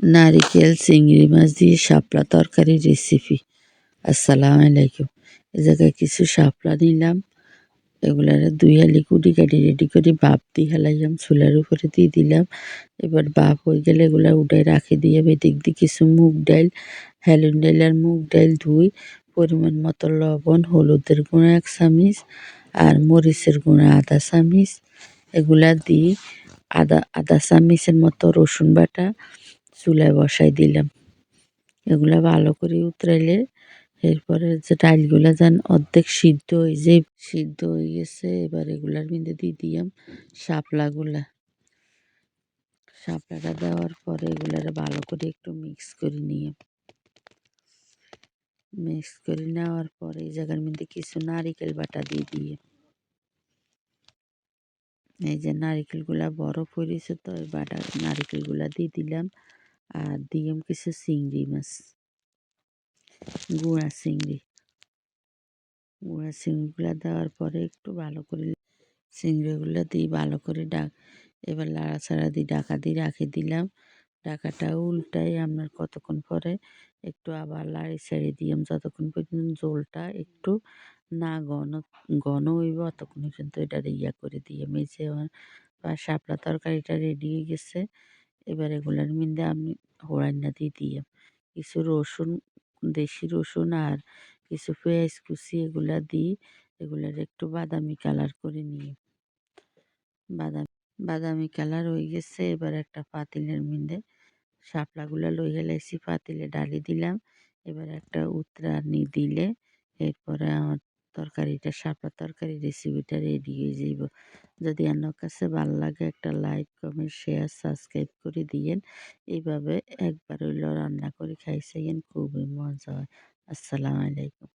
নারিকেল, চিংড়ি মাছ দিয়ে শাপলা তরকারি রেসিপি আসসালামু আলাইকুম। এ জায়গায় কিছু শাপলা নিলাম। এগুলার হালি কুটি কাটি রেডি করে বাপ দিয়ে হেলাইলাম চুলার উপরে দিয়ে দিলাম। এবার বাপ হয়ে গেলে এগুলা উঠাই রাখি দিয়ে বেদিক দিয়ে কিছু মুগ ডাইল হেলুন ডাইল আর মুগ ডাইল ধুই। পরিমাণ মতো লবণ, হলুদের গুঁড়া এক চামিচ আর মরিচের গুঁড়া আধা চামিচ। এগুলা দিই আদা, আধা চামিচের মতো রসুন বাটা চুলায় বসাই দিলাম। এগুলা ভালো করে উতরাইলে এরপরে যে ডাইলগুলা যেন অর্ধেক সিদ্ধ হয়ে যে সিদ্ধ হয়ে গেছে, এবার এগুলার মধ্যে দিয়ে দিলাম শাপলাগুলা। শাপলাটা দেওয়ার পরে এগুলার ভালো করে একটু মিক্স করে নিয়ে মিক্স করে নেওয়ার পরে এই জায়গার মধ্যে কিছু নারিকেল বাটা দিয়ে দিয়ে এই যে নারিকেলগুলা বরফ হয়েছে তো ওই বাটা নারিকেলগুলা দিয়ে দিলাম। আর দিলাম কিছু চিংড়ি মাছ গুঁড়া চিংড়ি গুঁড়া চিংড়িগুলা দেওয়ার পরে একটু ভালো করে চিংড়িগুলো দিয়ে ভালো করে ডাক এবার লাড়াচাড়া দিয়ে ডাকা দিয়ে রাখে দিলাম ডাকাটা উল্টাই আপনার কতক্ষণ পরে একটু আবার লাড়ি ছেড়ে দিলাম যতক্ষণ পর্যন্ত জোলটা একটু না ঘন ঘন হইব অতক্ষণ পর্যন্ত এটা ইয়া করে দিয়ে মেঝে আমার শাপলা তরকারিটা রেডি হয়ে গেছে এবার এগুলোর মধ্যে আমি হোড়াইনা দিয়ে দিয়ে কিছু রসুন, দেশি রসুন আর কিছু পেঁয়াজ কুচি এগুলা দিই এগুলার একটু বাদামি কালার করে নিই বাদামি বাদামি কালার হয়ে গেছে, এবার একটা পাতিলের মধ্যে শাপলাগুলা লই হেলাইছি পাতিলে ডালি দিলাম। এবার একটা উতরানি দিলে এরপরে আমার তরকারিটা শাপলা তরকারি রেসিপিটা রেডি হয়ে যাইব। যদি আপনার কাছে ভালো লাগে একটা লাইক কমেন্ট শেয়ার সাবস্ক্রাইব করে দিয়েন। এইভাবে একবার হইলেও রান্না করে খাইছেন খুবই মজা হয়। আসসালামু আলাইকুম।